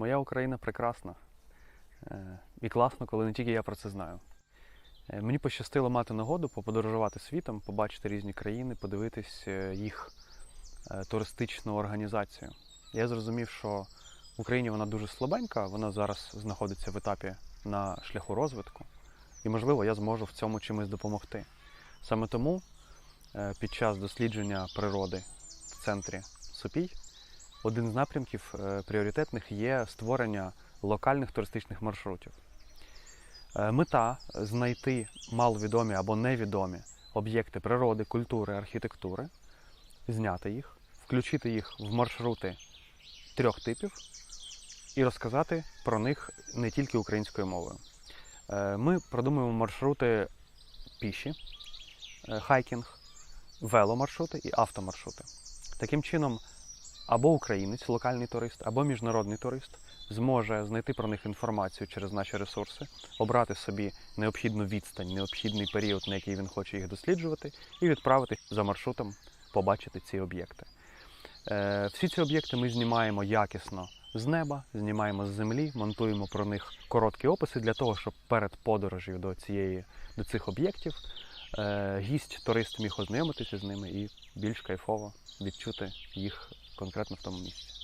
Моя Україна прекрасна. Е, І класно, коли не тільки я про це знаю. Е, Мені пощастило мати нагоду поподорожувати світом, побачити різні країни, подивитись е, їх туристичну організацію. Я зрозумів, що в Україні вона дуже слабенька, вона зараз знаходиться в етапі на шляху розвитку, і, можливо, я зможу в цьому чимось допомогти. Саме тому під час дослідження природи в центрі Сопій один з напрямків е, пріоритетних є створення локальних туристичних маршрутів. Е, Мета знайти маловідомі або невідомі об'єкти природи, культури, архітектури, зняти їх, включити їх в маршрути трьох типів і розказати про них не тільки українською мовою. Е, Ми продумуємо маршрути піші, хайкінг, веломаршрути і автомаршрути. Таким чином, або українець, локальний турист, або міжнародний турист зможе знайти про них інформацію через наші ресурси, обрати собі необхідну відстань, необхідний період, на який він хоче їх досліджувати, і відправити за маршрутом побачити ці об'єкти. Е, Всі ці об'єкти ми знімаємо якісно з неба, знімаємо з землі, монтуємо про них короткі описи для того, щоб перед подорожю до цієї до цих об'єктів е, гість, турист міг ознайомитися з ними і більш кайфово відчути їх конкретно в тому місці.